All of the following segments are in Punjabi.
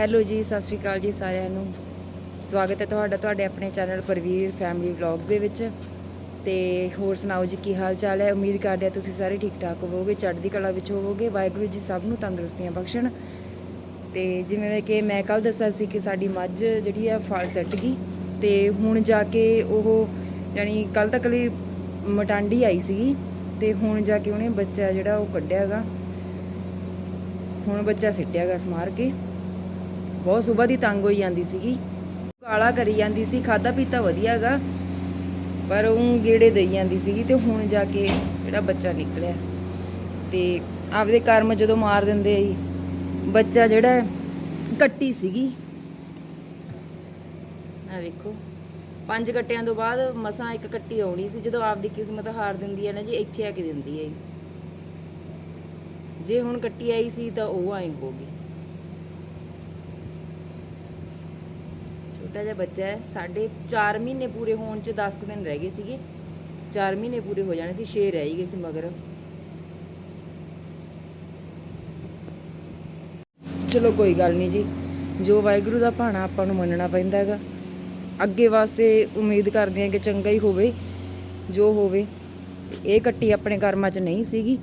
ਹੈਲੋ ਜੀ, ਸਤਿ ਸ਼੍ਰੀ ਅਕਾਲ ਜੀ ਸਾਰਿਆਂ ਨੂੰ। ਸਵਾਗਤ ਹੈ ਤੁਹਾਡਾ ਤੁਹਾਡੇ ਆਪਣੇ ਚੈਨਲ ਪਰਵੀਰ ਫੈਮਿਲੀ ਵਲੌਗਸ ਦੇ ਵਿੱਚ। ਤੇ ਹੋਰ ਸੁਣਾਓ ਜੀ, ਕੀ ਹਾਲ ਚਾਲ ਹੈ? ਉਮੀਦ ਕਰਦੇ ਹਾਂ ਤੁਸੀਂ ਸਾਰੇ ਠੀਕ ਠਾਕ ਹੋਵੋਗੇ, ਚੜ੍ਹਦੀ ਕਲਾ ਵਿੱਚ ਹੋਵੋਗੇ। ਵਾਹਿਗੁਰੂ ਜੀ ਸਭ ਨੂੰ ਤੰਦਰੁਸਤੀਆਂ ਬਖਸ਼ਣ। ਤੇ ਜਿਵੇਂ ਕਿ ਮੈਂ ਕੱਲ ਦੱਸਿਆ ਸੀ ਕਿ ਸਾਡੀ ਮੱਝ ਜਿਹੜੀ ਆ ਫਲ ਸੱਟ ਗਈ। ਤੇ ਹੁਣ ਜਾ ਕੇ ਉਹ ਯਾਨੀ ਕੱਲ ਤੱਕ ਲਈ ਮਟਾਂਡੀ ਆਈ ਸੀਗੀ। ਤੇ ਹੁਣ ਜਾ ਕੇ ਉਹਨੇ ਬੱਚਾ ਜਿਹੜਾ ਉਹ ਕੱਢਿਆਗਾ ਹੁਣ ਬੱਚਾ ਸਿੱਟਿਆਗਾ ਸਮਾਰ ਕੇ। ਬਹੁਤ ਸਵੇਰ ਦੀ ਤੰਗ ਹੋਈ ਜਾਂਦੀ ਸੀਗੀ। ਕਾਲਾ ਕਰੀ ਜਾਂਦੀ ਸੀ ਖਾਦਾ ਪੀਤਾ ਵਧੀਆਗਾ ਪਰ ਉਹ ਗੇੜੇ ਦੇਈ ਜਾਂਦੀ ਸੀਗੀ ਤੇ ਹੁਣ ਜਾ ਕੇ ਜਿਹੜਾ ਬੱਚਾ ਨਿਕਲਿਆ। ਤੇ ਆਪਦੇ ਕਰਮ ਜਦੋਂ ਮਾਰ ਦਿੰਦੇ ਆ ਜੀ, ਬੱਚਾ ਜਿਹੜਾ ਕੱਟੀ ਸੀਗੀ। ਆ ਵੇਖੋ, ਪੰਜ ਕੱਟਿਆਂ ਤੋਂ ਬਾਅਦ ਮਸਾਂ ਇੱਕ ਕੱਟੀ ਆਉਣੀ ਸੀ, ਜਦੋਂ ਆਪਦੀ ਕਿਸਮਤ ਹਾਰ ਦਿੰਦੀ ਹੈ ਨਾ ਜੀ, ਇੱਥੇ ਆ ਕੇ ਦਿੰਦੀ ਹੈ ਜੇ। ਹੁਣ ਕੱਟੀ ਆਈ ਸੀ ਤਾਂ ਉਹ ਆਈ ਹੋ ਛੋਟਾ ਜਿਹਾ ਬੱਚਾ ਹੈ ਸਾਡੇ 4 ਮਹੀਨੇ ਪੂਰੇ ਹੋਣ ਚ 10 ਕੁ ਦਿਨ ਰਹਿ ਗਏ ਸੀਗੇ। 4 ਮਹੀਨੇ ਪੂਰੇ ਹੋ ਜਾਣੇ ਸੀ 6 ਰਹਿ ਹੀ ਗਏ ਸੀ ਮਗਰ। ਚਲੋ ਕੋਈ ਗੱਲ ਨਹੀਂ ਜੀ, ਜੋ ਵਾਹਿਗੁਰੂ ਦਾ ਭਾਣਾ ਆਪਾਂ ਨੂੰ ਮੰਨਣਾ ਪੈਂਦਾ ਹੈਗਾ। ਅੱਗੇ ਵਾਸਤੇ ਉਮੀਦ ਕਰਦੇ ਹਾਂ ਕਿ ਚੰਗਾ ਹੀ ਹੋਵੇ, ਜੋ ਹੋਵੇ। ਇਹ ਕੱਟੀ ਆਪਣੇ ਕਰਮਾਂ 'ਚ ਨਹੀਂ ਸੀਗੀ।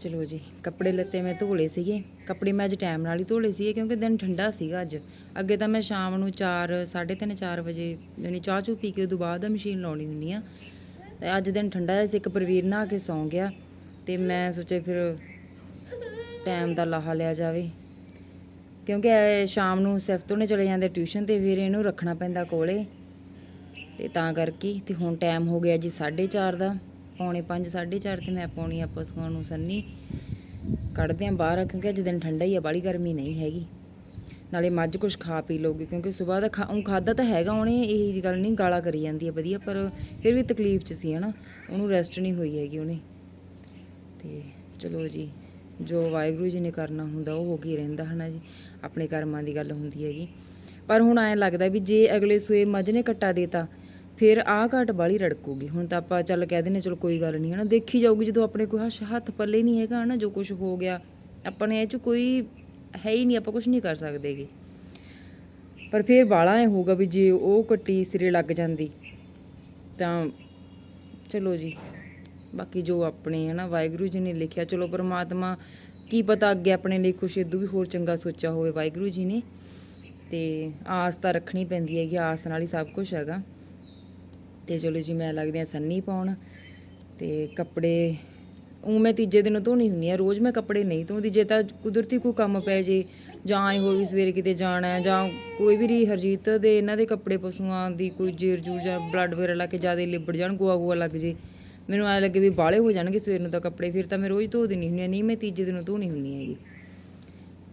ਚਲੋ ਜੀ, ਕੱਪੜੇ ਲੱਤੇ ਮੈਂ ਧੋਲੇ ਸੀਗੇ। ਕੱਪੜੇ ਮੈਂ ਅੱਜ ਟਾਈਮ ਨਾਲ ਹੀ ਧੋਲੇ ਸੀ ਕਿਉਂਕਿ ਦਿਨ ਠੰਡਾ ਸੀਗਾ ਅੱਜ। ਅੱਗੇ ਤਾਂ ਮੈਂ ਸ਼ਾਮ ਨੂੰ 4 3:30 4 ਵਜੇ ਯਾਨੀ ਚਾਹ ਚੂ ਪੀ ਕੇ ਉਦੋਂ ਬਾਅਦ ਮਸ਼ੀਨ ਲਾਉਣੀ ਹੁੰਦੀ ਆ। ਤੇ ਅੱਜ ਦਿਨ ਠੰਡਾ ਜਿਹਾ ਸੀ, ਇੱਕ ਪ੍ਰਵੀਰ ਨਹਾ ਕੇ ਸੌਂ ਗਿਆ ਤੇ ਮੈਂ ਸੋਚਿਆ ਫਿਰ ਟਾਈਮ ਦਾ ਲਾਹਾ ਲਿਆ ਜਾਵੇ। ਕਿਉਂਕਿ ਇਹ ਸ਼ਾਮ ਨੂੰ ਸਿਫਤ ਉਹਨੇ ਚਲੇ ਜਾਂਦੇ ਟਿਊਸ਼ਨ ਤੇ, ਫਿਰ ਇਹਨੂੰ ਰੱਖਣਾ ਪੈਂਦਾ ਕੋਲੇ। ਤੇ ਤਾਂ ਕਰਕੇ ਤੇ ਹੁਣ ਟਾਈਮ ਹੋ ਗਿਆ ਜੀ 4:30 ਦਾ, ਪੌਣੇ 5 4:30 ਤੇ ਮੈਂ ਪਾਉਣੀ ਆਪਸ ਨੂੰ ਸੰਨੀ। ਕੱਢਦੇ ਆ ਬਾਹਰ, ਕਿਉਂਕਿ ਅੱਜ ਦਿਨ ਠੰਡਾ ਹੀ ਆ ਬਾਲੀ ਗਰਮੀ ਨਹੀਂ ਹੈਗੀ। ਨਾਲੇ ਮੱਝ ਕੁਝ ਖਾ ਪੀ ਲਊਗੀ, ਕਿਉਂਕਿ ਸਵੇਰ ਦਾ ਖਾ- ਉਹ ਖਾਦਾ ਤਾਂ ਹੈਗਾ, ਉਹਨੇ ਇਹੀ ਜੀ ਗੱਲ ਨਹੀਂ ਗਾਲਾ ਕਰੀ ਜਾਂਦੀ ਹੈ ਵਧੀਆ, ਪਰ ਫਿਰ ਵੀ ਤਕਲੀਫ 'ਚ ਸੀ, ਹਨਾ। ਉਹਨੂੰ ਰੈਸਟ ਨਹੀਂ ਹੋਈ ਹੈਗੀ ਉਹਨੇ। ਤੇ ਚਲੋ ਜੀ, ਜੋ ਵਾਹਿਗੁਰੂ ਜੀ ਨੇ ਕਰਨਾ ਹੁੰਦਾ, ਉਹ ਹੋ ਕੇ ਹੀ ਰਹਿੰਦਾ, ਹਨਾ ਜੀ। ਆਪਣੇ ਕਰਮਾਂ ਦੀ ਗੱਲ ਹੁੰਦੀ ਹੈਗੀ। ਪਰ ਹੁਣ ਐਂ ਲੱਗਦਾ ਵੀ ਜੇ ਅਗਲੇ ਸੂਏ ਮੱਝ ਨੇ ਕੱਟਾ ਦੇਤਾ ਫਿਰ ਆਹ ਘਾਟ ਬਾਲੀ ਰੜਕੂਗੀ। ਹੁਣ ਤਾਂ ਆਪਾਂ ਚੱਲ ਕਹਿ ਦਿੰਨੇ ਚਲੋ ਕੋਈ ਗੱਲ ਨਹੀਂ, ਹਨਾ। ਦੇਖੀ ਜਾਊਗੀ ਜਦੋਂ ਆਪਣੇ ਕੋਈ ਹੱਥ- ਹੱਥ ਪੱਲੇ ਨਹੀਂ ਹੈਗਾ, ਹਨਾ, ਜੋ ਕੁਝ ਹੋ ਗਿਆ। ਆਪਣੇ ਇਹ ਚ ਕੋਈ ਹੈ ਹੀ ਨਹੀਂ, ਆਪਾਂ ਕੁਝ ਨਹੀਂ ਕਰ ਸਕਦੇਗੇ ਪਰ ਫਿਰ ਬਾਲਾ ਐ ਹੋਊਗਾ ਵੀ ਜੇ ਉਹ ਕੱਟੀ ਸਿਰੇ ਲੱਗ ਜਾਂਦੀ, ਤਾਂ ਚਲੋ ਜੀ। ਬਾਕੀ ਜੋ ਆਪਣੇ ਹੈ ਨਾ ਵਾਹਿਗੁਰੂ ਜੀ ਨੇ ਲਿਖਿਆ, ਚਲੋ ਪਰਮਾਤਮਾ ਕੀ ਪਤਾ ਅੱਗੇ ਆਪਣੇ ਲਈ ਕੁਛ ਇਦੋਂ ਵੀ ਹੋਰ ਚੰਗਾ ਸੋਚਿਆ ਹੋਵੇ ਵਾਹਿਗੁਰੂ ਜੀ ਨੇ। ਤੇ ਆਸ ਤਾਂ ਰੱਖਣੀ ਪੈਂਦੀ ਹੈਗੀ, ਆਸ ਨਾਲ ਹੀ ਸਭ ਕੁਝ ਹੈਗਾ। ਤੇ ਚਲੋ ਜੀ ਮੈਂ ਲੱਗਦੇ ਆ ਸੰਨੀ ਪਾਉਣ ਤੇ ਕੱਪੜੇ ਉਹ ਮੈਂ ਤੀਜੇ ਦਿਨ ਧੋਣੀ ਹੁੰਦੀ ਆ ਰੋਜ਼ ਮੈਂ ਕੱਪੜੇ ਨਹੀਂ ਧੋਂਦੀ, ਜੇ ਤਾਂ ਕੁਦਰਤੀ ਕੋਈ ਕੰਮ ਪੈ ਜੇ ਜਾਂ ਆਏ ਹੋਈ ਵੀ ਸਵੇਰੇ ਕਿਤੇ ਜਾਣਾ ਜਾਂ ਕੋਈ ਵੀ ਰੀ ਹਰਜੀਤ ਦੇ ਇਹਨਾਂ ਦੇ ਕੱਪੜੇ ਪਸ਼ੂਆਂ ਦੀ ਕੋਈ ਜੀਰ ਜੂਰ ਜਾਂ ਬਲੱਡ ਵਗੈਰਾ ਲਾ ਕੇ ਜ਼ਿਆਦਾ ਲਿਬੜ ਜਾਣ, ਗੋਆ ਗੋਆ ਲੱਗ ਜੇ, ਮੈਨੂੰ ਐ ਲੱਗੇ ਵੀ ਬਾਲੇ ਹੋ ਜਾਣਗੇ ਸਵੇਰ ਨੂੰ ਤਾਂ ਕੱਪੜੇ, ਫਿਰ ਤਾਂ ਮੈਂ ਰੋਜ਼ ਧੋ ਦਿੰਦੀ ਹੁੰਦੀ ਆ ਨਹੀਂ ਮੈਂ ਤੀਜੇ ਦਿਨ ਧੋਣੀ ਹੁੰਦੀ ਹੈਗੀ,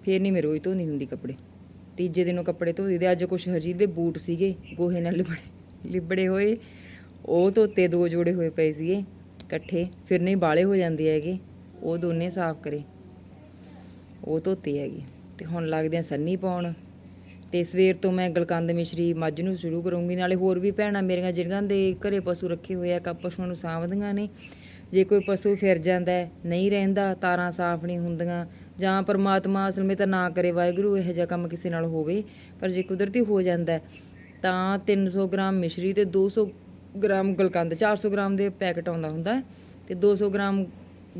ਫਿਰ ਨਹੀਂ ਮੈਂ ਰੋਜ਼ ਧੋਣੀ ਹੁੰਦੀ ਕੱਪੜੇ, ਤੀਜੇ ਦਿਨੋਂ ਕੱਪੜੇ ਧੋਦੀ ਦੇ ਅੱਜ ਕੁਛ ਹਰਜੀਤ ਦੇ ਬੂਟ ਸੀਗੇ ਗੋਹੇ ਨਾਲ ਲਿਬੜੇ। ਲਿਬੜੇ ਹੋਏ। ਉਹ ਧੋਤੇ ਦੋ ਜੋੜੇ ਹੋਏ ਪਏ ਸੀਗੇ ਇਕੱਠੇ। ਫਿਰ ਨਹੀਂ ਬਾਲੇ ਹੋ ਜਾਂਦੇ ਹੈਗੇ। ਉਹ ਦੋਨੇ ਸਾਫ਼ ਕਰੇ। ਉਹ ਧੋਤੇ ਹੈਗੇ। ਤੇ ਹੁਣ ਲੱਗਦੇ ਆ ਸੰਨੀ ਪਾਉਣ। ਤੇ ਸਵੇਰ ਤੋਂ ਮੈਂ ਗਲਕੰਦ ਮਿਸ਼ਰੀ ਮੱਝ ਨੂੰ ਸ਼ੁਰੂ ਕਰੂੰਗੀ। ਨਾਲੇ ਹੋਰ ਵੀ ਭੈਣਾਂ ਮੇਰੀਆਂ ਜਿਹੜੀਆਂ ਦੇ ਘਰੇ ਪਸ਼ੂ ਰੱਖੇ ਹੋਏ ਆ ਕਾ ਪਸ਼ੂਆਂ ਨੂੰ ਸਾਂਭਦੀਆਂ ਨੇ। ਜੇ ਕੋਈ ਪਸ਼ੂ ਫਿਰ ਜਾਂਦਾ ਨਹੀਂ ਰਹਿੰਦਾ, ਤਾਰਾਂ ਸਾਫ਼ ਨਹੀਂ ਹੁੰਦੀਆਂ। ਜਾਂ ਪਰਮਾਤਮਾ ਅਸਲ ਵਿੱਚ ਤਾਂ ਨਾ ਕਰੇ, ਵਾਹਿਗੁਰੂ ਇਹੋ ਜਿਹਾ ਕੰਮ ਕਿਸੇ ਨਾਲ ਹੋਵੇ। ਪਰ ਜੇ ਕੁਦਰਤੀ ਹੋ ਜਾਂਦਾ ਤਾਂ 300 ਗ੍ਰਾਮ ਮਿਸ਼ਰੀ ਤੇ 200 ਗ੍ਰਾਮ ਗਲਕੰਦ 400 ਗ੍ਰਾਮ ਦੇ ਪੈਕਟ ਆਉਂਦਾ ਹੁੰਦਾ ਹੈ ਤੇ 200 ਗ੍ਰਾਮ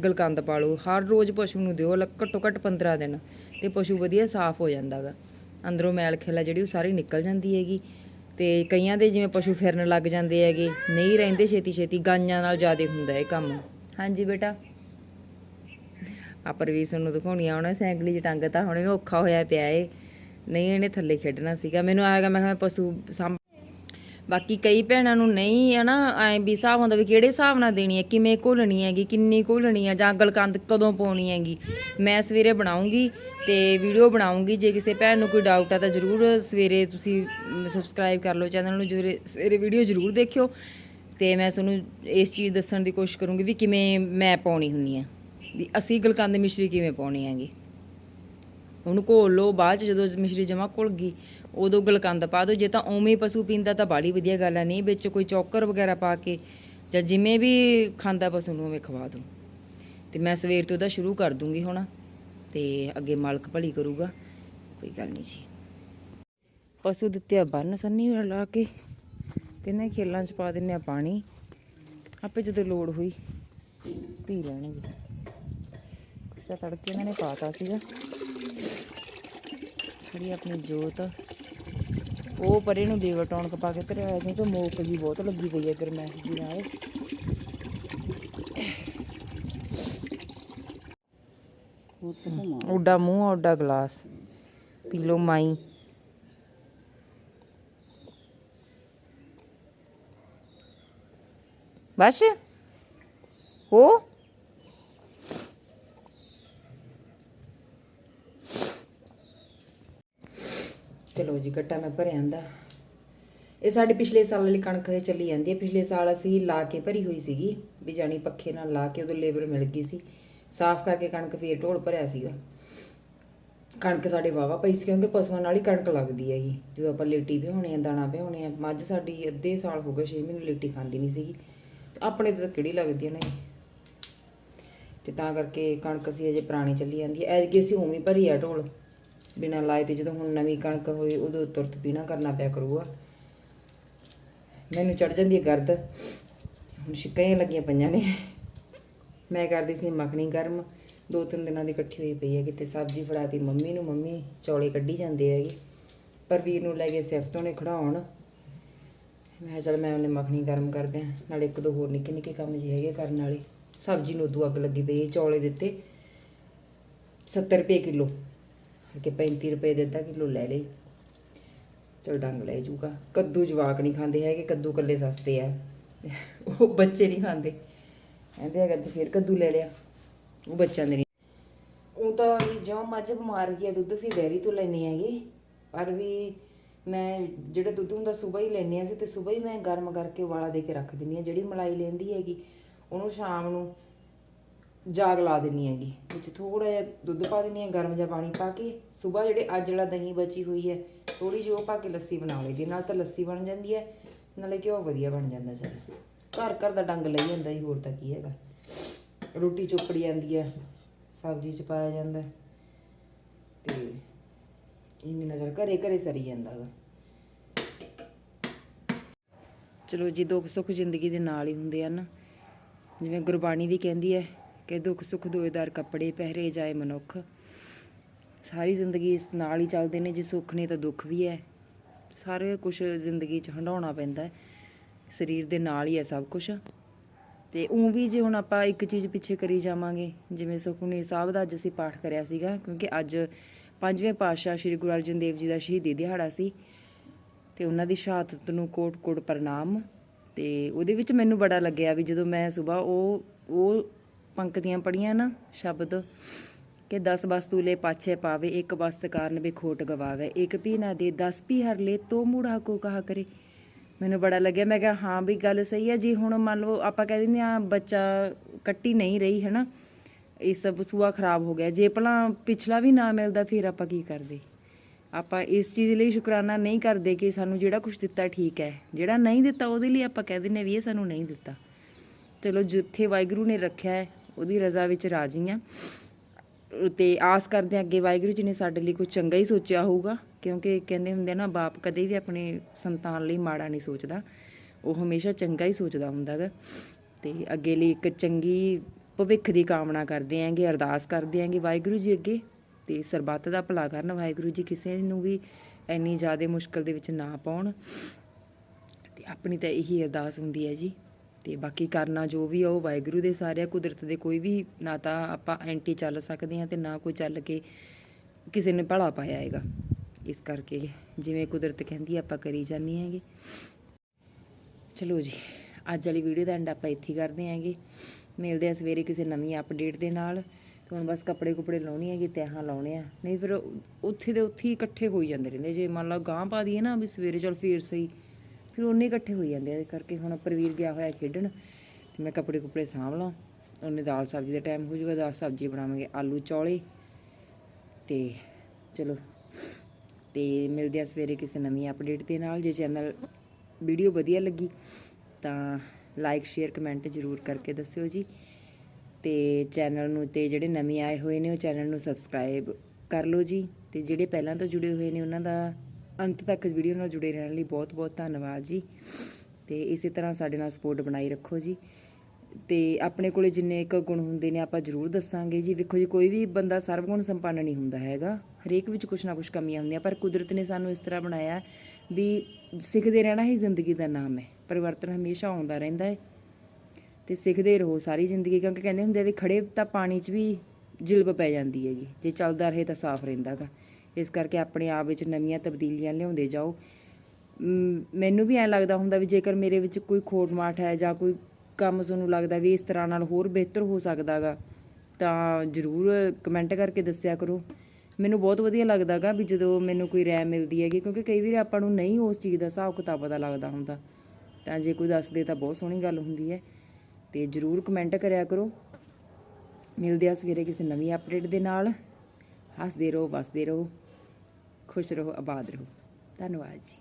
ਗਲਕੰਦ ਪਾ ਲਓ ਹਰ ਰੋਜ਼ ਪਸ਼ੂ ਨੂੰ ਦਿਓ, ਲ- ਘੱਟੋ ਘੱਟ 15 ਦਿਨ ਤੇ ਪਸ਼ੂ ਵਧੀਆ ਸਾਫ਼ ਹੋ ਜਾਂਦਾਗਾ ਅੰਦਰੋਂ ਮੈਲ ਖੇਲਾ ਜਿਹੜੀ ਉਹ ਸਾਰੀ ਨਿਕਲ ਜਾਂਦੀ ਹੈਗੀ ਤੇ ਕਈਆਂ ਦੇ ਜਿਵੇਂ ਪਸ਼ੂ ਫਿਰਨ ਲੱਗ ਜਾਂਦੇ ਹੈਗੇ, ਨਹੀਂ ਰਹਿੰਦੇ ਛੇਤੀ ਛੇਤੀ, ਗਾਈਆਂ ਨਾਲ ਜ਼ਿਆਦਾ ਹੁੰਦਾ ਇਹ ਕੰਮ। ਹਾਂਜੀ ਬੇਟਾ। ਆ ਪਰਵੀਰ ਨੂੰ ਦਿਖਾਉਣੀ ਆ, ਉਹਨੇ ਸਾਈਕਲੀ 'ਚ ਟੰਗ ਤਾਂ ਹੁਣ ਇਹਨੂੰ ਔਖਾ ਹੋਇਆ ਪਿਆ ਏ। ਨਹੀਂ, ਇਹਨੇ ਥੱਲੇ ਖੇਡਣਾ ਸੀਗਾ। ਮੈਨੂੰ ਆਏਗਾ ਮੈਂ ਕਿਹਾ ਪਸ਼ੂ ਸਾਂਭ ਬਾਕੀ ਕਈ ਭੈਣਾਂ ਨੂੰ ਨਹੀਂ ਹੈ ਨਾ, ਐ ਵੀ ਹਿਸਾਬ ਹੁੰਦਾ ਵੀ ਕਿਹੜੇ ਹਿਸਾਬ ਨਾਲ ਦੇਣੀ ਹੈ, ਕਿਵੇਂ ਘੋਲਣੀ ਹੈਗੀ, ਕਿੰਨੀ ਘੋਲਣੀ ਹੈ, ਜਾਂ ਗਲਕੰਦ ਕਦੋਂ ਪਾਉਣੀ ਹੈਗੀ। ਮੈਂ ਸਵੇਰੇ ਬਣਾਉਂਗੀ ਤੇ ਵੀਡੀਓ ਬਣਾਉਂਗੀ। ਜੇ ਕਿਸੇ ਭੈਣ ਨੂੰ ਕੋਈ ਡਾਊਟ ਆ ਤਾਂ ਜਰੂਰ ਸਵੇਰੇ ਤੁਸੀਂ ਸਬਸਕ੍ਰਾਈਬ ਕਰ ਲਓ ਚੈਨਲ ਨੂੰ, ਜਰੂਰ ਸਵੇਰੇ ਵੀਡੀਓ ਜਰੂਰ ਦੇਖਿਓ। ਤੇ ਮੈਂ ਤੁਹਾਨੂੰ ਇਸ ਚੀਜ਼ ਦੱਸਣ ਦੀ ਕੋਸ਼ਿਸ਼ ਕਰੂੰਗੀ ਵੀ ਕਿਵੇਂ ਮੈਂ ਪਾਉਣੀ ਹੁੰਨੀ ਆ। ਵੀ ਅਸੀਂ ਗਲਕੰਦ ਮਿਸ਼ਰੀ ਕਿਵੇਂ ਪਾਉਣੀ ਹੈਗੀ। ਉਹਨੂੰ ਘੋਲ ਲਓ, ਬਾਅਦ ਚ ਜਦੋਂ ਮਿਸ਼ਰੀ ਜਮਾ ਘੁਲ ਗਈ, ਉਦੋਂ ਗਲਕੰਦ ਪਾ ਦਿਓ। ਜੇ ਤਾਂ ਉਵੇਂ ਹੀ ਪਸ਼ੂ ਪੀਂਦਾ ਤਾਂ ਬਾੜੀ ਵਧੀਆ ਗੱਲ ਆ, ਨਹੀਂ ਵਿੱਚ ਕੋਈ ਚੌਕਰ ਵਗੈਰਾ ਪਾ ਕੇ ਜਾਂ ਜਿਵੇਂ ਵੀ ਖਾਂਦਾ ਪਸ਼ੂ ਨੂੰ ਉਵੇਂ ਖਵਾ ਦਿਓ। ਤੇ ਮੈਂ ਸਵੇਰ ਤੋਂ ਉਹਦਾ ਸ਼ੁਰੂ ਕਰ ਦੂੰਗੀ ਹੁਣ, ਤੇ ਅੱਗੇ ਮਾਲਕ ਭਲੀ ਕਰੂਗਾ, ਕੋਈ ਗੱਲ ਨਹੀਂ ਜੀ। ਪਸ਼ੂ ਦਿੱਤੇ ਆ ਬੰਨ ਸੰਨੀ ਲਾ ਕੇ ਤੇ ਨਾ ਖੇਲਾਂ 'ਚ ਪਾ ਦਿੰਨੇ ਆ ਪਾਣੀ। ਆਪੇ ਜਦੋਂ ਲੋੜ ਹੋਈ ਪੀ ਲੈਣਗੇ। ਸਾ ਤੜਕੇ ਇਹਨਾਂ ਨੇ ਪਾਤਾ ਸੀਗਾ। ਜਿਹੜੀ ਆਪਣੀ ਜੋਤ ਉਹ ਪਰੇ ਨੂੰ ਦੇਵ ਟੌਣਕ ਪਾ ਕੇ ਧਰਿਆ ਹੋਇਆ ਕਿਉਂਕਿ ਮੋਕ ਜੀ ਬਹੁਤ ਲੱਗੀ ਪਈ ਹੈ ਗਰਮੈਸ਼ ਜੀ ਨਾਲ। ਉੱਡਾ ਮੂੰਹ ਉੱਡਾ ਗਲਾਸ। ਪੀ ਲੋ ਮਾਈ। ਬਸ ਹੋ। ਚਲੋ ਜੀ, ਗੱਟਾ ਮੈਂ ਭਰਿਆ ਆਂਦਾ ਇਹ ਸਾਡੇ ਪਿਛਲੇ ਸਾਲ ਵਾਲੀ ਕਣਕ ਹਜੇ ਚੱਲੀ ਜਾਂਦੀ ਹੈ। ਪਿਛਲੇ ਸਾਲ ਅਸੀਂ ਲਾ ਕੇ ਭਰੀ ਹੋਈ ਸੀਗੀ, ਵੀ ਜਾਣੀ ਪੱਖੇ ਨਾਲ ਲਾ ਕੇ ਉਦੋਂ ਲੇਬਰ ਮਿਲ ਗਈ ਸੀ। ਸਾਫ਼ ਕਰਕੇ ਕਣਕ ਫੇਰ ਢੋਲ ਭਰਿਆ ਸੀਗਾ। ਕਣਕ ਸਾਡੇ ਵਾਵਾ ਪਈ ਸੀ, ਕਿਉਂਕਿ ਪਸ਼ੂਆਂ ਨਾਲ ਹੀ ਕਣਕ ਲੱਗਦੀ ਹੈਗੀ ਜਦੋਂ ਆਪਾਂ ਲੇਟੀ ਭਿਉਣੇ ਆ, ਦਾਣਾ ਭਿਉਣੇ ਆ, ਮੱਝ ਸਾਡੀ ਅੱਧੇ ਸਾਲ ਹੋ ਗਏ 6 ਮਹੀਨੇ ਲੇਟੀ ਖਾਂਦੀ ਨਹੀਂ ਸੀਗੀ। ਆਪਣੇ ਤੇ ਤਾਂ ਕਿਹੜੀ ਲੱਗਦੀ ਹੈ ਨਾ ਇਹ। ਤੇ ਤਾਂ ਕਰਕੇ ਕਣਕ ਅਸੀਂ ਅਜੇ ਪੁਰਾਣੀ ਚੱਲੀ ਜਾਂਦੀ ਹੈ। ਐਤਕੀ ਅਸੀਂ ਉਵੇਂ ਭਰੀ ਆ ਢੋਲ। ਬਿਨਾਂ ਲਾਏ ਤੇ ਜਦੋਂ ਹੁਣ ਨਵੀਂ ਕਣਕ ਹੋਈ ਉਦੋਂ ਤੁਰਤ ਪੀਣਾ ਕਰਨਾ ਪਿਆ ਕਰੂਗਾ। ਮੈਨੂੰ ਚੜ ਜਾਂਦੀ ਹੈ ਗਰਦ। ਹੁਣ ਛਿੱਕਾਂ ਲੱਗੀਆਂ ਪਈਆਂ ਨੇ। ਮੈਂ ਕਰਦੀ ਸੀ ਮੱਖਣੀ ਗਰਮ। ਦੋ ਤਿੰਨ ਦਿਨਾਂ ਦੀ ਇਕੱਠੀ ਹੋਈ ਪਈ ਹੈ ਕਿਤੇ ਸਬਜ਼ੀ ਫੜਾਤੀ ਮੰਮੀ ਨੂੰ। ਮੰਮੀ ਚੌਲੇ ਕੱਢੀ ਜਾਂਦੇ ਹੈਗੇ। ਪਰ ਵੀਰ ਨੂੰ ਲੈ ਕੇ ਸਿਫਤ ਉਹਨੇ ਖੜਾਉਣ। ਮੈਂ ਕਿਹਾ ਚੱਲ ਮੈਂ ਉਹਨੇ ਮੱਖਣੀ ਗਰਮ ਕਰਦੇ ਆ ਨਾਲੇ ਇੱਕ ਦੋ ਹੋਰ ਨਿੱਕੇ ਨਿੱਕੇ ਕੰਮ ਜੀ ਹੈਗੇ ਕਰਨ ਵਾਲੇ। ਸਬਜ਼ੀ ਨੂੰ ਉਦੋਂ ਅੱਗ ਲੱਗੀ ਪਈ ਚੌਲੇ ਦਿੱਤੇ। 70 ਰੁਪਏ ਕਿਲੋ। ਕਿ 35 ਰੁਪਏ ਦੇ ਅੱਧਾ ਕਿਲੋ ਲੈ ਲਏ। ਚਲ ਡੰਗ ਲੈ ਜੂਗਾ। ਕੱਦੂ ਜਵਾਕ ਨਹੀਂ ਖਾਂਦੇ ਹੈਗੇ, ਕੱਦੂ ਕੱਲੇ ਸਸਤੇ ਆ। ਉਹ ਬੱਚੇ ਨਹੀਂ ਖਾਂਦੇ। ਕਹਿੰਦੇ ਹੈਗਾ ਅੱਜ ਫੇਰ ਕੱਦੂ ਲੈ ਲਿਆ। ਉਹ ਬੱਚਿਆਂ ਦੇ ਨਹੀਂ। ਉਹ ਤਾਂ ਵੀ ਜਿਉਂ ਮੱਝ ਬਿਮਾਰ ਗਈ ਆ ਦੁੱਧ ਅਸੀਂ ਡੈਰੀ ਤੋਂ ਲੈਣੇ ਹੈਗੇ। ਪਰ ਵੀ ਮੈਂ ਜਿਹੜਾ ਦੁੱਧ ਹੁੰਦਾ ਸਵੇਰ ਹੀ ਲੈਣੇ ਆ ਸੀ ਤੇ ਸਵੇਰ ਹੀ ਮੈਂ ਗਰਮ ਕਰਕੇ ਵਾਲਾ ਦੇ ਕੇ ਰੱਖ ਦਿੰਦੀ ਆ ਜਿਹੜੀ ਮਲਾਈ ਲੈਂਦੀ ਹੈਗੀ, ਉਹਨੂੰ ਸ਼ਾਮ ਨੂੰ ਜਾਗ ਲਾ ਦਿੰਨੀ ਹੈਗੀ, ਵਿੱਚ ਥੋੜਾ ਜਿਹਾ ਦੁੱਧ ਪਾ ਦਿੰਨੀ ਆ ਗਰਮ ਜਿਹਾ ਪਾਣੀ ਪਾ ਕੇ, ਸਵੇਰ ਜਿਹੜੇ ਅੱਜ ਜਿਹੜਾ ਦਹੀਂ ਬਚੀ ਹੋਈ ਹੈ ਥੋੜੀ ਜਿਹੀ ਉਹ ਪਾ ਕੇ ਲੱਸੀ ਬਣਾ ਲਈ ਦੀ ਨਾਲ ਤਾਂ ਲੱਸੀ ਬਣ ਜਾਂਦੀ ਹੈ, ਨਾਲੇ ਘਿਓ ਵਧੀਆ ਬਣ ਜਾਂਦਾ ਚੱਲ। ਘਰ ਘਰ ਦਾ ਡੰਗ ਲਈ ਜਾਂਦਾ ਹੀ ਹੋਰ ਤਾਂ ਕੀ ਹੈਗਾ। ਰੋਟੀ ਚੋਪੜੀ ਜਾਂਦੀ ਹੈ, ਸਬਜ਼ੀ ਚ ਪਾਇਆ ਜਾਂਦਾ ਹੈ। ਤੇ ਇੰਨੀ ਨਜ਼ਰ ਘਰੇ ਘਰੇ ਸਰੀ ਜਾਂਦਾ ਗਾ। ਚਲੋ ਜੀ, ਦੁੱਖ ਸੁੱਖ ਜ਼ਿੰਦਗੀ ਦੇ ਨਾਲ ਹੀ ਹੁੰਦੇ ਹਨ। ਜਿਵੇਂ ਗੁਰਬਾਣੀ ਵੀ ਕਹਿੰਦੀ ਹੈ ਕਿ ਦੁੱਖ ਸੁੱਖ ਦੋਇਦਾਰ ਕੱਪੜੇ ਪਹਿਰੇ ਜਾਏ ਮਨੁੱਖ। ਸਾਰੀ ਜ਼ਿੰਦਗੀ ਇਸ ਨਾਲ ਹੀ ਚੱਲਦੇ ਨੇ, ਜੇ ਸੁੱਖ ਨੇ ਤਾਂ ਦੁੱਖ ਵੀ ਹੈ। ਸਾਰੇ ਕੁਝ ਜ਼ਿੰਦਗੀ 'ਚ ਹੰਡਾਉਣਾ ਪੈਂਦਾ ਹੈ। ਸਰੀਰ ਦੇ ਨਾਲ ਹੀ ਹੈ ਸਭ ਕੁਝ ਤੇ ਉਹ ਵੀ ਜੇ ਹੁਣ ਆਪਾਂ ਇੱਕ ਚੀਜ਼ ਪਿੱਛੇ ਕਰੀ ਜਾਵਾਂਗੇ, ਜਿਵੇਂ ਸੁਖਮਨੀ ਸਾਹਿਬ ਦਾ ਅੱਜ ਅਸੀਂ ਪਾਠ ਕਰਿਆ ਸੀਗਾ, ਕਿਉਂਕਿ ਅੱਜ ਪੰਜਵੇਂ ਪਾਤਸ਼ਾਹ ਸ੍ਰੀ ਗੁਰੂ ਅਰਜਨ ਦੇਵ ਜੀ ਦਾ ਸ਼ਹੀਦੀ ਦਿਹਾੜਾ ਸੀ। ਤੇ ਉਹਨਾਂ ਦੀ ਸ਼ਹਾਦਤ ਨੂੰ ਕੋਟ ਕੋਟ ਪ੍ਰਣਾਮ। ਤੇ ਉਹਦੇ ਵਿੱਚ ਮੈਨੂੰ ਬੜਾ ਲੱਗਿਆ ਵੀ ਜਦੋਂ ਮੈਂ ਸਵੇਰ ਉਹ ਉਹ ਪੰਕਤੀਆਂ ਪੜੀਆਂ ਨਾ ਸ਼ਬਦ ਕਿ 10 ਵਸਤੂ ਲੈ ਪਾਛੇ ਪਾਵੇ, ਇੱਕ ਵਸਤ ਕਾਰਨ ਵੀ ਖੋਟ ਗਵਾਵੇ। ਇੱਕ ਵੀ ਨਾ ਦੇ 10 ਵੀ ਹਰ ਲੈ ਤੋ ਮੂੜਾ ਕੋ ਕਹਾ ਕਰੇ। ਮੈਨੂੰ ਬੜਾ ਲੱਗਿਆ, ਮੈਂ ਕਿਹਾ, ਹਾਂ ਵੀ ਗੱਲ ਸਹੀ ਹੈ ਜੀ ਹੁਣ ਮੰਨ ਲਓ ਆਪਾਂ ਕਹਿ ਦਿੰਦੇ ਆ ਬੱਚਾ ਕੱਟੀ ਨਹੀਂ ਰਹੀ ਹੈ ਨਾ ਇਹ ਸਭ ਸੂਆ ਖਰਾਬ ਹੋ ਗਿਆ। ਜੇ ਭਲਾ ਪਿਛਲਾ ਵੀ ਨਾ ਮਿਲਦਾ, ਫਿਰ ਆਪਾਂ ਕੀ ਕਰਦੇ? ਆਪਾਂ ਇਸ ਚੀਜ਼ ਲਈ ਸ਼ੁਕਰਾਨਾ ਨਹੀਂ ਕਰਦੇ ਕਿ ਸਾਨੂੰ ਜਿਹੜਾ ਕੁਝ ਦਿੱਤਾ ਠੀਕ ਹੈ। ਜਿਹੜਾ ਨਹੀਂ ਦਿੱਤਾ, ਉਹਦੇ ਲਈ ਆਪਾਂ ਕਹਿ ਦਿੰਦੇ ਵੀ ਇਹ ਸਾਨੂੰ ਨਹੀਂ ਦਿੱਤਾ। ਚਲੋ, ਜਿੱਥੇ ਵਾਹਿਗੁਰੂ ਨੇ ਰੱਖਿਆ ਹੈ ਉਹਦੀ ਰਜ਼ਾ ਵਿੱਚ ਰਾਜੀ ਆ ਤੇ ਆਸ ਕਰਦੇ ਹਾਂ ਅੱਗੇ ਵਾਹਿਗੁਰੂ ਜੀ ਨੇ ਸਾਡੇ ਲਈ ਕੁਝ ਚੰਗਾ ਹੀ ਸੋਚਿਆ ਹੋਊਗਾ, ਕਿਉਂਕਿ ਕਹਿੰਦੇ ਹੁੰਦੇ ਆ ਨਾ, ਬਾਪ ਕਦੇ ਵੀ ਆਪਣੇ ਸੰਤਾਨ ਲਈ ਮਾੜਾ ਨਹੀਂ ਸੋਚਦਾ। ਉਹ ਹਮੇਸ਼ਾ ਚੰਗਾ ਹੀ ਸੋਚਦਾ ਹੁੰਦਾ ਗਾ। ਤੇ ਅੱਗੇ ਲਈ ਇੱਕ ਚੰਗੀ ਭਵਿੱਖ ਦੀ ਕਾਮਨਾ ਕਰਦੇ ਆਂਗੇ ਅਰਦਾਸ ਕਰਦੇ ਆਂਗੇ ਵਾਹਿਗੁਰੂ ਜੀ ਅੱਗੇ। ਤੇ ਸਰਬੱਤ ਦਾ ਭਲਾ ਕਰਨ ਵਾਹਿਗੁਰੂ ਜੀ ਕਿਸੇ ਨੂੰ ਵੀ ਇੰਨੀ ਜ਼ਿਆਦਾ ਮੁਸ਼ਕਲ ਦੇ ਵਿੱਚ ਨਾ ਪਾਉਣ। ਤੇ ਆਪਣੀ ਤਾਂ ਇਹੀ ਅਰਦਾਸ ਹੁੰਦੀ ਹੈ ਜੀ। ਤੇ ਬਾਕੀ ਕਰਨਾ ਜੋ ਵੀ ਆ, ਉਹ ਵਾਹਿਗੁਰੂ ਦੇ ਸਾਰੇ ਆ, ਕੁਦਰਤ ਦੇ ਕੋਈ ਵੀ, ਨਾ ਤਾਂ ਆਪਾਂ ਐਂਟੀ ਚੱਲ ਸਕਦੇ ਹਾਂ ਤੇ ਨਾ ਕੋਈ ਚੱਲ ਕੇ ਕਿਸੇ ਨੇ ਭਲਾ ਪਾਇਆ ਹੈਗਾ। ਇਸ ਕਰਕੇ ਜਿਵੇਂ ਕੁਦਰਤ ਕਹਿੰਦੀ ਆਪਾਂ ਕਰੀ ਜਾਂਦੇ ਹੈਗੇ। ਚਲੋ ਜੀ, ਅੱਜ ਵਾਲੀ ਵੀਡੀਓ ਦਾ ਐਂਡ ਆਪਾਂ ਇੱਥੇ ਕਰਦੇ ਹੈਗੇ। ਮਿਲਦੇ ਆ ਸਵੇਰੇ ਕਿਸੇ ਨਵੀਂ ਅਪਡੇਟ ਦੇ ਨਾਲ। ਤੇ ਹੁਣ ਬਸ ਕੱਪੜੇ ਕੁਪੜੇ ਲਾਉਣੇ ਹੈਗੇ ਤਹਾਂ ਲਾਉਣੇ ਆ। ਨਹੀਂ ਫਿਰ ਉੱਥੇ ਦੇ ਉੱਥੇ ਹੀ ਇਕੱਠੇ ਹੋਈ ਜਾਂਦੇ ਰਹਿੰਦੇ ਜੇ ਮੰਨ ਲਓ ਗਾਂ ਪਾ ਦਈਏ ਨਾ ਵੀ ਸਵੇਰੇ ਚਲ ਫੇਰ ਸਹੀ। ਫਿਰ ਉਹਨੇ ਇਕੱਠੇ ਹੋਈ ਜਾਂਦੇ ਆ ਇਸ ਕਰਕੇ ਹੁਣ ਪ੍ਰਵੀਰ ਗਿਆ ਹੋਇਆ ਖੇਡਣ, ਤੇ ਮੈਂ ਕੱਪੜੇ ਕੁਪੜੇ ਸਾਂਭ ਲਾਂ, ਉਹਨੇ ਦਾਲ ਸਬਜ਼ੀ ਦਾ ਟਾਈਮ ਹੋ ਜਾਊਗਾ, ਦਾਲ ਸਬਜ਼ੀ ਬਣਾਵਾਂਗੇ ਆਲੂ ਚੌਲੇ, ਤੇ ਚਲੋ, ਤੇ ਮਿਲਦੇ ਆ ਸਵੇਰੇ ਕਿਸੇ ਨਵੀਂ ਅਪਡੇਟ ਦੇ ਨਾਲ, ਜੇ ਚੈਨਲ ਵੀਡੀਓ ਵਧੀਆ ਲੱਗੀ, ਤਾਂ ਲਾਈਕ ਸ਼ੇਅਰ ਕਮੈਂਟ ਜ਼ਰੂਰ ਕਰਕੇ ਦੱਸਿਓ ਜੀ, ਤੇ ਚੈਨਲ ਨੂੰ ਤੇ ਜਿਹੜੇ ਨਵੇਂ ਆਏ ਹੋਏ ਨੇ, ਉਹ ਚੈਨਲ ਨੂੰ ਸਬਸਕ੍ਰਾਈਬ ਕਰ ਲਓ ਜੀ, ਤੇ ਜਿਹੜੇ ਪਹਿਲਾਂ ਤੋਂ ਜੁੜੇ ਹੋਏ ਨੇ, ਉਹਨਾਂ ਦਾ ਅੰਤ ਤੱਕ ਵੀਡੀਓ ਨਾਲ ਜੁੜੇ ਰਹਿਣ ਲਈ ਬਹੁਤ ਬਹੁਤ ਧੰਨਵਾਦ ਜੀ। ਤੇ ਇਸੇ ਤਰ੍ਹਾਂ ਸਾਡੇ ਨਾਲ ਸਪੋਰਟ ਬਣਾਈ ਰੱਖੋ ਜੀ। ਤੇ ਆਪਣੇ ਕੋਲੇ ਜਿੰਨੇ ਕੁ ਗੁਣ ਹੁੰਦੇ ਨੇ ਆਪਾਂ ਜ਼ਰੂਰ ਦੱਸਾਂਗੇ ਜੀ। ਵੇਖੋ ਜੀ, ਕੋਈ ਵੀ ਬੰਦਾ ਸਰਵਗੁਣ ਸੰਪੰਨ ਨਹੀਂ ਹੁੰਦਾ ਹੈਗਾ। ਹਰੇਕ ਵਿੱਚ ਕੁਛ ਨਾ ਕੁਛ ਕਮੀਆਂ ਹੁੰਦੀਆਂ, ਪਰ ਕੁਦਰਤ ਨੇ ਸਾਨੂੰ ਇਸ ਤਰ੍ਹਾਂ ਬਣਾਇਆ ਵੀ ਸਿੱਖਦੇ ਰਹਿਣਾ ਹੀ ਜ਼ਿੰਦਗੀ ਦਾ ਨਾਮ ਹੈ। ਪਰਿਵਰਤਨ ਹਮੇਸ਼ਾ ਆਉਂਦਾ ਰਹਿੰਦਾ ਹੈ। ਤੇ ਸਿੱਖਦੇ ਰਹੋ ਸਾਰੀ ਜ਼ਿੰਦਗੀ, ਕਿਉਂਕਿ ਕਹਿੰਦੇ ਹੁੰਦੇ ਆ ਵੀ ਖੜੇ ਤਾਂ ਪਾਣੀ 'ਚ ਵੀ ਜਿਲਬ ਪੈ ਜਾਂਦੀ ਹੈਗੀ। ਜੇ ਚੱਲਦਾ ਰਹੇ ਤਾਂ ਸਾਫ਼ ਰਹਿੰਦਾਗਾ। ਇਸ ਕਰਕੇ ਆਪਣੇ ਆਪ ਵਿੱਚ ਨਵੀਆਂ ਤਬਦੀਲੀਆਂ ਲਿਆਉਂਦੇ ਜਾਓ। ਮੈਨੂੰ ਵੀ ਐਂ ਲੱਗਦਾ ਹੁੰਦਾ ਵੀ ਜੇਕਰ ਮੇਰੇ ਵਿੱਚ ਕੋਈ ਖੋਟ ਮਾਠ ਹੈ ਜਾਂ ਕੋਈ ਕੰਮ ਤੁਹਾਨੂੰ ਲੱਗਦਾ ਵੀ ਇਸ ਤਰ੍ਹਾਂ ਨਾਲ ਹੋਰ ਬਿਹਤਰ ਹੋ ਸਕਦਾਗਾ ਤਾਂ ਜ਼ਰੂਰ ਕਮੈਂਟ ਕਰਕੇ ਦੱਸਿਆ ਕਰੋ। ਮੈਨੂੰ ਬਹੁਤ ਵਧੀਆ ਲੱਗਦਾਗਾ ਵੀ ਜਦੋਂ ਮੈਨੂੰ ਕੋਈ ਰਾਏ ਮਿਲਦੀ ਹੈਗੀ, ਕਿਉਂਕਿ ਕਈ ਵਾਰ ਆਪਾਂ ਨੂੰ ਨਹੀਂ ਉਸ ਚੀਜ਼ ਦਾ ਹਿਸਾਬ ਕਿਤਾਬ ਪਤਾ ਲੱਗਦਾ ਹੁੰਦਾ। ਤਾਂ ਜੇ ਕੋਈ ਦੱਸ ਦੇ ਤਾਂ ਬਹੁਤ ਸੋਹਣੀ ਗੱਲ ਹੁੰਦੀ ਹੈ। ਤੇ ਜਰੂਰ ਕਮੈਂਟ ਕਰਿਆ ਕਰੋ। ਮਿਲਦੇ ਆ ਸਵੇਰੇ ਕਿਸੇ ਨਵੀਂ ਅਪਡੇਟ ਦੇ ਨਾਲ। ਹੱਸਦੇ ਰਹੋ, ਵਸਦੇ ਰਹੋ। ਖੁਸ਼ ਰਹੋ ਆਬਾਦ ਰਹੋ। ਧੰਨਵਾਦ ਜੀ।